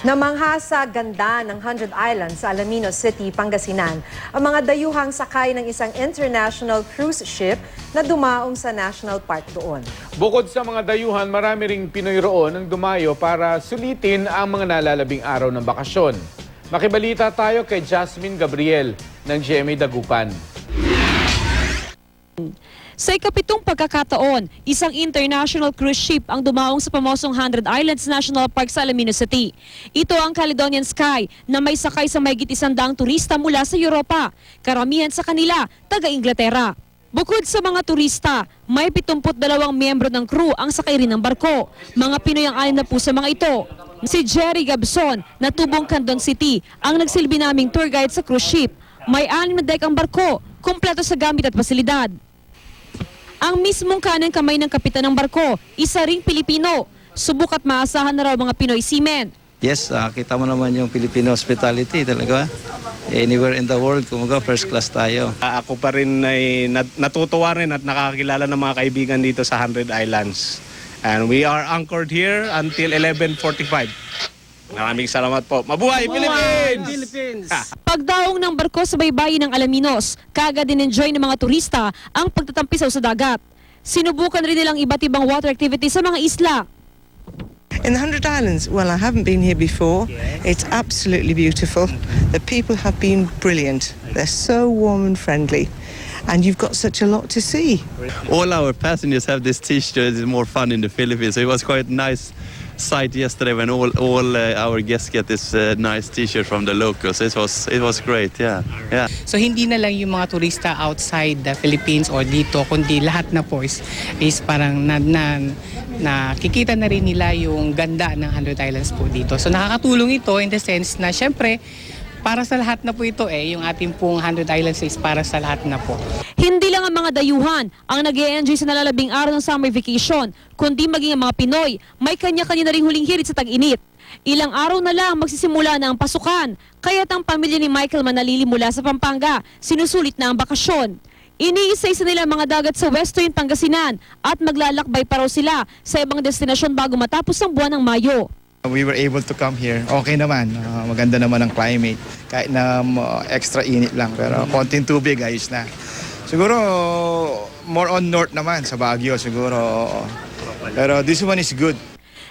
Namangha sa ganda ng Hundred Islands sa Alaminos City, Pangasinan, ang mga dayuhang sakay ng isang international cruise ship na dumaong sa national park doon. Bukod sa mga dayuhan, marami ring Pinoy roon ang dumayo para sulitin ang mga nalalabing araw ng bakasyon. Makibalita tayo kay Jasmine Gabriel ng GMA Dagupan. Sa ikapitong pagkakataon, isang international cruise ship ang dumaong sa pamosong Hundred Islands National Park sa Alaminos City. Ito ang Caledonian Sky na may sakay sa mahigit isandang turista mula sa Europa. Karamihan sa kanila, taga-Inglaterra. Bukod sa mga turista, may 72 miyembro ng crew ang sakay rin ng barko. Mga Pinoy ang anim na po sa mga ito. Si Jerry Gabson, na tubong Candon City, ang nagsilbi naming tour guide sa cruise ship. May anim na deck ang barko, kumpleto sa gamit at pasilidad. Ang mismong kanang kamay ng kapitan ng barko, isa ring Pilipino. Subuk at maasahan na raw mga Pinoy seamen. Yes, ah, kita mo naman yung Filipino hospitality talaga. Anywhere in the world, kumaga first class tayo. Ah, Ako pa rin ay nat- natutuwa rin at nakakilala ng mga kaibigan dito sa Hundred Islands. And we are anchored here until 11.45. Maraming salamat po. Mabuhay, Philippines! Ah. Pagdaong ng barko sa baybayin ng Alaminos, kaga din enjoy ng mga turista ang pagtatampisaw sa dagat. Sinubukan rin nilang iba't ibang water activities sa mga isla. In the Hundred Islands, well, I haven't been here before. It's absolutely beautiful. The people have been brilliant. They're so warm and friendly. And you've got such a lot to see. all our passengers have this t-shirt it's more fun in the philippines so it was quite nice sight yesterday when all, all uh, our guests get this uh, nice t-shirt from the locals it was it was great yeah yeah So hindi na lang yung mga turista outside the Philippines or dito, kundi lahat na po is, is parang na, na, nakikita na rin nila yung ganda ng Hundred Islands po dito. So nakakatulong ito in the sense na syempre, para sa lahat na po ito eh, yung ating pong Hundred Islands is para sa lahat na po. Hindi lang ang mga dayuhan ang nag enjoy sa nalalabing araw ng summer vacation, kundi maging ang mga Pinoy, may kanya-kanya na ring huling hirit sa tag-init. Ilang araw na lang magsisimula na ang pasukan, kaya't ang pamilya ni Michael Manalili mula sa Pampanga, sinusulit na ang bakasyon. Iniisa-isa nila mga dagat sa Western Pangasinan at maglalakbay pa raw sila sa ibang destinasyon bago matapos ang buwan ng Mayo. We were able to come here. Okay naman. Ah, maganda naman ang climate. Kahit na um, extra init lang. Pero konting tubig, ayos na. Siguro, more on north naman, sa Baguio siguro. Pero this one is good.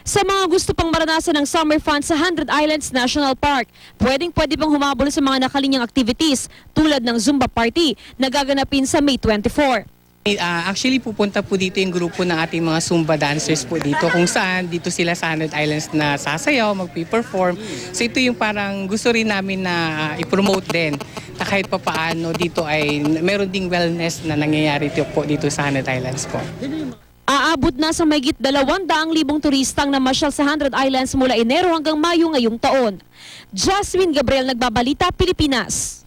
Sa mga gusto pang maranasan ng summer fun sa Hundred Islands National Park, pwedeng pwede pang humabol sa mga nakalinyang activities tulad ng Zumba Party na gaganapin sa May 24. Ah, actually, pupunta po dito yung grupo ng ating mga Zumba dancers po dito kung saan dito sila sa Hundred Islands na sasayaw, magpi-perform. So ito yung parang gusto rin namin na ah, i-promote din na kahit pa paano dito ay meron ding wellness na nangyayari dito po dito sa Hundred Islands po. Aabot na sa mahigit 200,000 turistang namasyal sa Hundred Islands mula Enero hanggang Mayo ngayong taon. Jasmine Gabriel, Nagbabalita, Pilipinas.